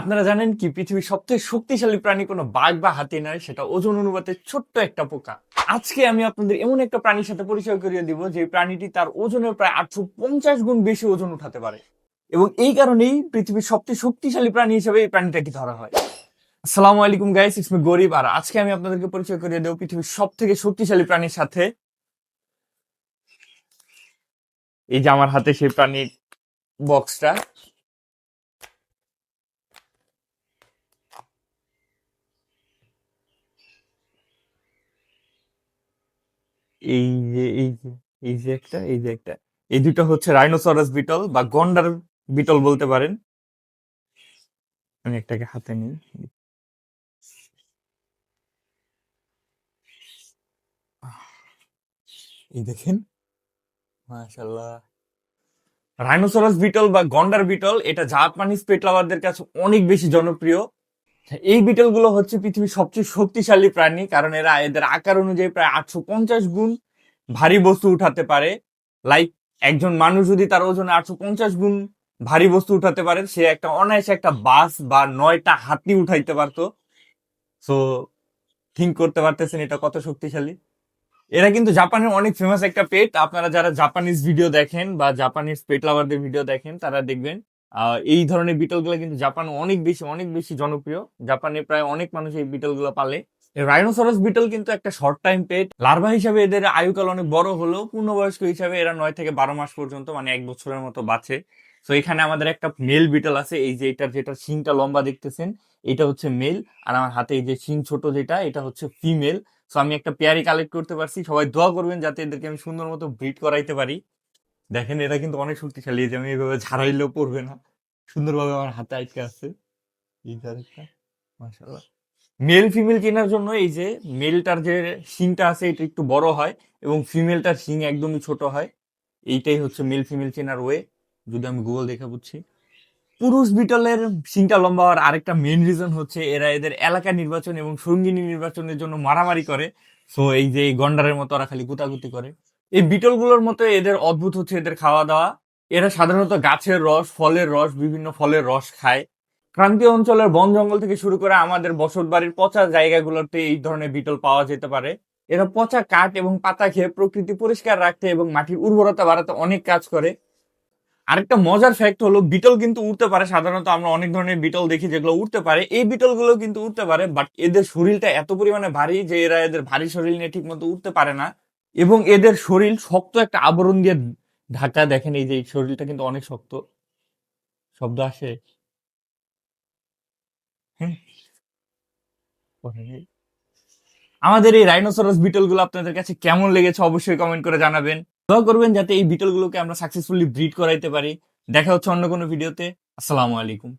আপনারা জানেন কি, পৃথিবীর সবথেকে শক্তিশালী প্রাণী কোনো বাঘ বা হাতি নয়, সেটা ওজন অনুপাতে ছোট্ট একটা পোকা। আজকে আমি আপনাদের এমন একটা প্রাণীর সাথে পরিচয় করিয়ে দিব, যে প্রাণীটি তার ওজনের প্রায় আটশো পঞ্চাশ গুণ বেশি ওজন উঠাতে পারে। এবং এই কারণেই পৃথিবীর সবচেয়ে শক্তিশালী প্রাণী হিসেবে এই প্রাণীটাকে ধরা হয়। আসসালামু আলাইকুম গাইস ইসমি গরিব। আর আজকে আমি আপনাদেরকে পরিচয় করিয়ে দেবো পৃথিবীর সব থেকে শক্তিশালী প্রাণীর সাথে। এই যে আমার হাতে সেই প্রাণীর বক্সটা এই যে এই যে এই যে একটা, এই যে একটা। এই দুটো হচ্ছে রাইনোসরাস বিটল বা গন্ডার বিটল বলতে পারেন। আমি একটাকে হাতে নিই। এই দেখেন। মাশাল্লাহ রাইনোসরাস বিটল বা গন্ডার বিটল এটা জাপানিজ পেট লাভারদের কাছে অনেক বেশি জনপ্রিয়। এই বিটলগুলো হচ্ছে পৃথিবীর সবচেয়ে শক্তিশালী প্রাণী, কারণ এরা এদের আকার অনুযায়ী প্রায় আটশো পঞ্চাশ গুণ ভারী বস্তু উঠাতে পারে। লাইক একজন মানুষ যদি তার ওজনে আটশো পঞ্চাশ গুণ ভারী বস্তু উঠাতে পারে, সে একটা অনায়াসে একটা বাস বা নয়টা হাতি উঠাইতে পারতো। সো থিঙ্ক করতে পারতেছেন এটা কত শক্তিশালী? এরা কিন্তু জাপানের অনেক ফেমাস একটা পেট আপনারা যারা জাপানিজ ভিডিও দেখেন বা জাপানিজ পেট লাভারদের ভিডিও দেখেন, তারা দেখবেন এই ধরনের বিটলগুলো কিন্তু জাপান অনেক বেশি অনেক বেশি জনপ্রিয়। জাপানে প্রায় অনেক মানুষ এই বিটলগুলো পালে রাইনোসরাস বিটল কিন্তু একটা শর্ট টাইম পেট লার্ভা হিসাবে এদের আয়ুকাল অনেক বড় হলেও পূর্ণবয়স্ক হিসাবে এরা নয় থেকে বারো মাস পর্যন্ত মানে এক বছরের মতো বাঁচে। তো এখানে আমাদের একটা মেল বিটল আছে, এই যে এটার যেটা শিংটা লম্বা দেখতেছেন, এটা হচ্ছে মেল আর আমার হাতে এই যে শিং ছোট যেটা, এটা হচ্ছে ফিমেল সো আমি একটা পেয়ারি কালেক্ট করতে পারছি। সবাই দোয়া করবেন যাতে এদেরকে আমি সুন্দর মতো ব্রিড করাইতে পারি। দেখেন এরা কিন্তু অনেক শক্তিশালী। যে আমি এইভাবে ঝাড়াইলেও পড়বে না। সুন্দরভাবে আমার হাতে আটকে আছে। মেল, ফিমেল চেনার জন্য এই যে মেলটার যে শিংটা আছে, এটা একটু বড় হয় এবং ফিমেলটার শিং একদমই ছোট হয়। এইটাই হচ্ছে মেল, ফিমেল চেনার ওয়ে। যদি আমি গুগল দেখে বুঝছি। পুরুষ বিটলের শিংটা লম্বা হওয়ার আরেকটা মেন রিজন হচ্ছে এরা এদের এলাকা নির্বাচন এবং সঙ্গিনী নির্বাচনের জন্য মারামারি করে। সো এই যে গন্ডারের মতো ওরা খালি গুতাগুতি করে। এই বিটলগুলোর মতো এদের অদ্ভুত হচ্ছে এদের খাওয়া দাওয়া এরা সাধারণত গাছের রস, ফলের রস, বিভিন্ন ফলের রস খায়। ক্রান্তীয় অঞ্চলের বন জঙ্গল থেকে শুরু করে আমাদের বসত বাড়ির পচা জায়গাগুলোতে এই ধরনের বিটল পাওয়া যেতে পারে। এরা পচা কাঠ এবং পাতা খেয়ে প্রকৃতি পরিষ্কার রাখতে এবং মাটির উর্বরতা বাড়াতে অনেক কাজ করে। আরেকটা মজার ফ্যাক্ট হলো, বিটল কিন্তু উঠতে পারে। সাধারণত আমরা অনেক ধরনের বিটল দেখি যেগুলো উঠতে পারে। এই বিটলগুলো কিন্তু উঠতে পারে বাট এদের শরীরটা এত পরিমাণে ভারী যে এরা এদের ভারী শরীর নিয়ে ঠিক মতো উঠতে পারে না। এবং এদের শরীর শক্ত একটা আবরণ দিয়ে ঢাকা দেখেন, এই যে শরীরটা কিন্তু অনেক শক্ত। শব্দ আসে। হ্যাঁ। আমাদের এই রাইনোসরাস বিটলগুলো আপনাদের কাছে কেমন লেগেছে অবশ্যই কমেন্ট করে জানাবেন। দোয়া করবেন যাতে এই বিটল গুলোকে আমরা সাকসেসফুলি ব্রিড করাইতে পারি। দেখা হচ্ছে অন্য কোনো ভিডিওতে আসসালামু আলাইকুম।